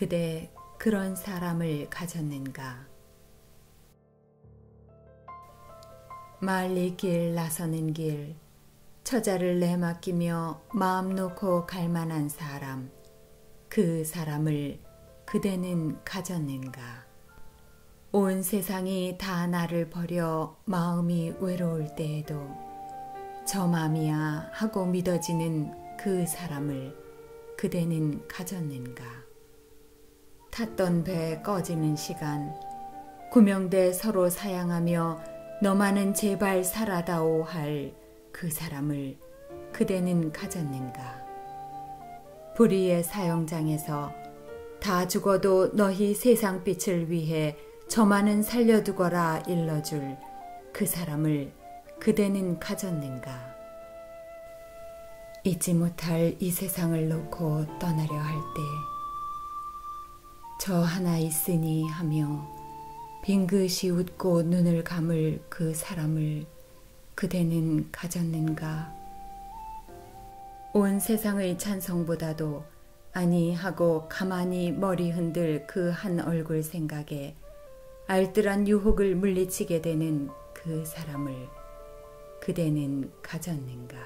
그대 그런 사람을 가졌는가? 말리 길 나서는 길, 처자를 내맡기며 마음 놓고 갈 만한 사람, 그 사람을 그대는 가졌는가? 온 세상이 다 나를 버려 마음이 외로울 때에도 저 맘이야 하고 믿어지는 그 사람을 그대는 가졌는가? 탔던 배 꺼지는 시간, 구명대 서로 사양하며 너만은 제발 살아다오 할 그 사람을 그대는 가졌는가? 불의의 사형장에서 다 죽어도 너희 세상 빛을 위해 저만은 살려두거라 일러줄 그 사람을 그대는 가졌는가? 잊지 못할 이 세상을 놓고 떠나려 할 때, 저 하나 있으니 하며 빙긋이 웃고 눈을 감을 그 사람을 그대는 가졌는가? 온 세상의 찬성보다도 아니 하고 가만히 머리 흔들 그 한 얼굴 생각에 알뜰한 유혹을 물리치게 되는 그 사람을 그대는 가졌는가?